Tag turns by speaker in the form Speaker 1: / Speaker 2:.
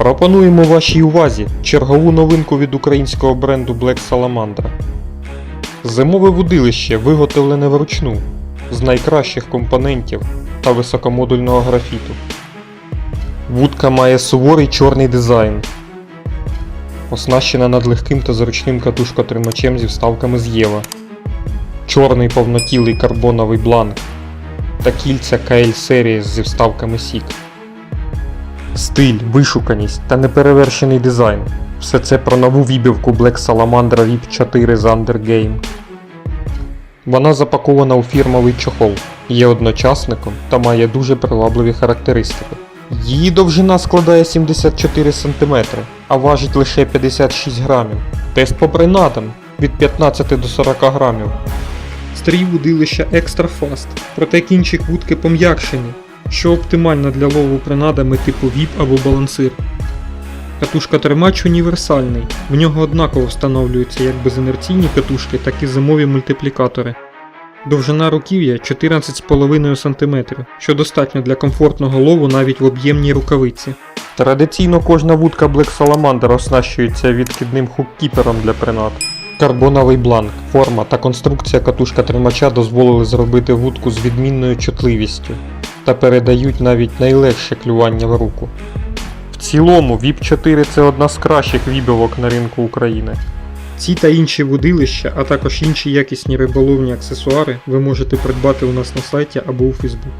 Speaker 1: Пропонуємо вашій увазі чергову новинку від українського бренду Black Salamander. Зимове вудилище виготовлене вручну з найкращих компонентів та високомодульного графіту. Вудка має суворий чорний дизайн, оснащена надлегким та зручним катушкотримачем зі вставками з Єва, чорний повнотілий карбоновий бланк та кільця KL Series зі вставками SIG. Стиль, вишуканість та неперевершений дизайн. Все це про нову вібівку Black Salamander VIP 4 з Undergame. Вона запакована у фірмовий чохол, є одночасником та має дуже привабливі характеристики. Її довжина складає 74 см, а важить лише 56 грамів. Тест по принадам від 15 до 40 грамів. Стрій вудилища Extra Fast, проте кінчик вудки пом'якшені, що оптимально для лову принадами типу VIP або балансир. Катушка тримач універсальний, в нього однаково встановлюються як безінерційні катушки, так і зимові мультиплікатори. Довжина руків'я 14,5 см, що достатньо для комфортного лову навіть в об'ємній рукавиці. Традиційно кожна вудка Black Salamander оснащується відкидним хуккіпером для принад. Карбоновий бланк, форма та конструкція катушка тримача дозволили зробити вудку з відмінною чутливістю та передають навіть найлегше клювання в руку. В цілому VIP 4 це одна з кращих вібівок на ринку України. Ці та інші вудилища, а також інші якісні риболовні аксесуари ви можете придбати у нас на сайті або у Фейсбук.